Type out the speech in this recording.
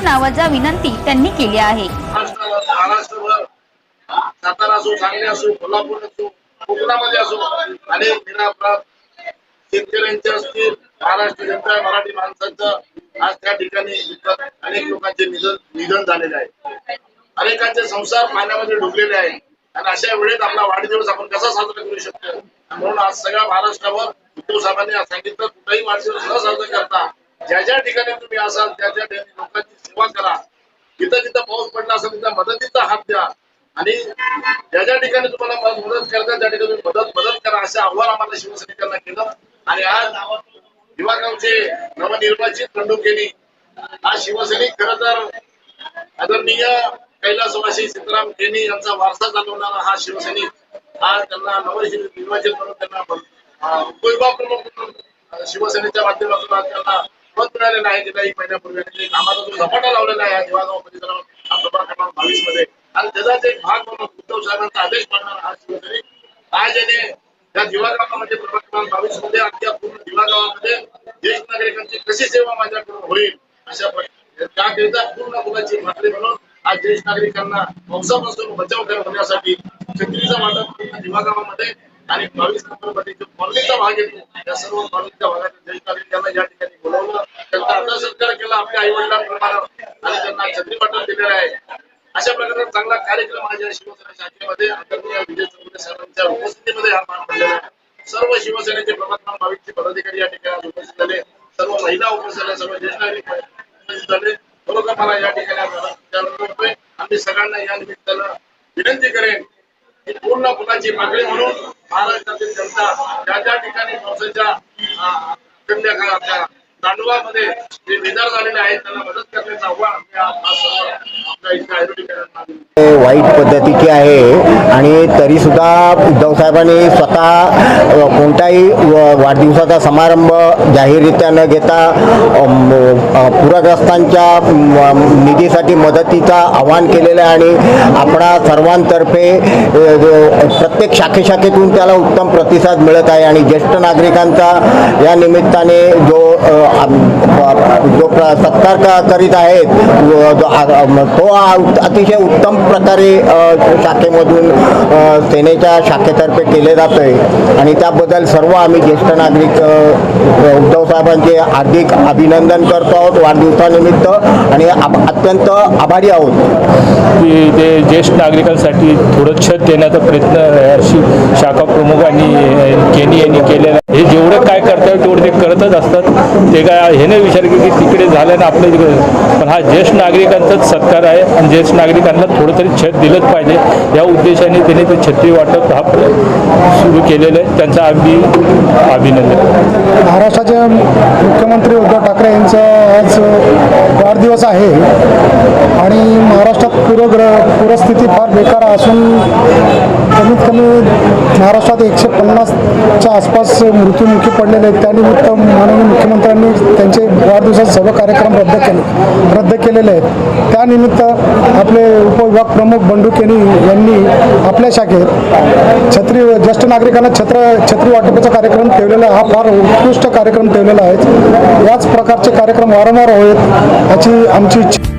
करावयाचा विनंती त्यांनी केली आहे. महाराष्ट्रभर सातारा असो सांगली असो कोल्हापूर असो कोकणामध्ये असो अनेक निरापराध शेतकऱ्यांचे असतील महाराष्ट्र जनता मराठी माणसांचं आज त्या ठिकाणी अनेक लोकांचे निधन निधन झालेले आहे. अनेकांचे संसार पाण्यामध्ये डुबलेले आहेत आणि अशा वेळेत आपला वाढदिवस आपण कसा साजरा करू शकतो? म्हणून आज सगळ्या महाराष्ट्रावर उद्धव साहेबांनी सांगितलं कुठेही वाढदिवस न साजरा करता ज्या ज्या ठिकाणी तुम्ही असाल त्या त्या ठिकाणी लोकांची सेवा करा जिथं जिथं पाऊस पडला असेल तिथं मदतीचा हात द्या. आणि ज्या ज्या ठिकाणी तुम्हाला मदत मदत करता त्या ठिकाणी मदत मदत करा असं आव्हान आम्हाला शिवसैनिकांना केलं. आणि आज युवागावचे नवनिर्वाचित बंडुकेनी आज शिवसैनिक खर तर आदरणीय कैलासवासी सीताराम केनी यांचा वारसा चालवणारा हा शिवसैनिक आज त्यांना नवनिर्वाचित म्हणून त्यांना उपविभाग प्रमुख शिवसेनेच्या माध्यमातून आज त्यांना पद मिळालेलं आहे गेल्या एक महिन्यापूर्वी आणि कामाचा जो झपाटा लावलेला आहे देवागाव परिसरावर म्हणजे हा प्रभाग क्रमांक बावीसमध्ये आणि त्याचाच एक भाग म्हणून उद्धव साहेबांचा आदेश पाडणार हा शिवसेने आज याने त्या दिवागावामध्ये प्रभाग क्रमांक बावीसमध्ये अख्ख्या पूर्ण दिवागावामध्ये ज्येष्ठ नागरिकांची कशी सेवा माझ्याकडून होईल अशा त्याकरिता पूर्ण मुलाची खात्री म्हणून आज ज्येष्ठ नागरिकांना पावसापासून बचाव करण्यासाठी छत्रीचा वाटप पूर्ण दिवागावामध्ये आणि बावीस नंबरमध्ये जो कॉलनीचा भाग येतो त्या सर्व कॉलनीच्या भागातील ज्येष्ठ नागरिकांना या ठिकाणी बोलवलं. आदर सत्कार केला आपल्या आई वडिलांप्रमाणे आणि त्यांना छत्री वाटप दिलेलं आहे. अशा प्रकारे चांगला कार्यक्रम माझ्या शिवसेना शाखेमध्ये आदरणीय विजय चौगुले साहेबांच्या उपस्थितीमध्ये हा पार पडलेला आहे. सर्व शिवसेनेचे प्रभाग भाविकचे पदाधिकारी या ठिकाणी उपस्थित झाले. सर्व महिला उपस्थित झाल्या सर्व ज्येष्ठ नागरिक उपस्थित झाले. बरोबर मला या ठिकाणी आम्ही सगळ्यांना या निमित्तानं विनंती करेन की पूर्ण फुलाची मागणी म्हणून महाराष्ट्रातील जनता ज्या ज्या ठिकाणी पावसाच्या कन्या आपल्या तांडवामध्ये जे बेजार झालेले आहेत त्यांना मदत करण्याचं आव्हान आम्ही आपल्या इथल्या वाईट पद्धतीची आहे आणि तरी सुद्धा उद्धव साहेबांनी स्वतः कोणताही वाढदिवसाचा समारंभ जाहीररित्या न घेता पूरग्रस्तांच्या निधीसाठी मदतीचा आवाहन केलेलं आहे आणि आपणा सर्वांतर्फे प्रत्येक शाखे शाखेतून त्याला उत्तम प्रतिसाद मिळत आहे आणि ज्येष्ठ नागरिकांचा या निमित्ताने जो जो प्र- सत्कार करीत आहेत जो तो अतिशय उत्तम प्रकारे शाखेमधून सेनेच्या शाखेतर्फे केले जातो आहे आणि त्याबद्दल सर्व आम्ही ज्येष्ठ नागरिक उद्धव साहेबांचे हार्दिक अभिनंदन करतो आहोत वाढदिवसानिमित्त. आणि अत्यंत आभारी आहोत. की ते ज्येष्ठ नागरिकांसाठी थोडं छत देण्याचा प्रयत्न अशी शाखा प्रमुखांनी केनी यांनी केलेला हे जेवढं काय करता तेवढं ते करतच असतात. ते काय हे नाही विचार की तिकडे झालं ना आपल्या तिकडे पण हा ज्येष्ठ नागरिकांचाच सत्कार आहे आणि ज्येष्ठ नागरिकांना थोडं तरी छत दिलंच पाहिजे. या उद्देशाने त्यांनी ते छत्री वाटप हा सुरू केलेलं आहे. त्यांचा अगदी अभिनंदन महाराष्ट्राचे मुख्यमंत्री उद्धव ठाकरे यांचा आज वाढदिवस आहे. आणि महाराष्ट्रात पूरग्र पूरस्थिती फार बेकार असून कमीत कमी महाराष्ट्रात एकशे पन्नासच्या आसपास मृत्यूमुखी पडलेले आहेत. त्यानिमित्त माननीय मुख्यमंत्र्यांनी त्यांचे वाढदिवसात सर्व कार्यक्रम रद्द केले रद्द केलेले आहेत. त्यानिमित्त आपले उपविभाग प्रमुख बंडू केनी यांनी आपल्या शाखेत छत्री ज्येष्ठ नागरिकांना छत्र छत्री वाटपाचा कार्यक्रम ठेवलेला हा फार उत्कृष्ट कार्यक्रम ठेवलेला आहे. याच प्रकारचे कार्यक्रम वारंवार होत याची आमची इच्छा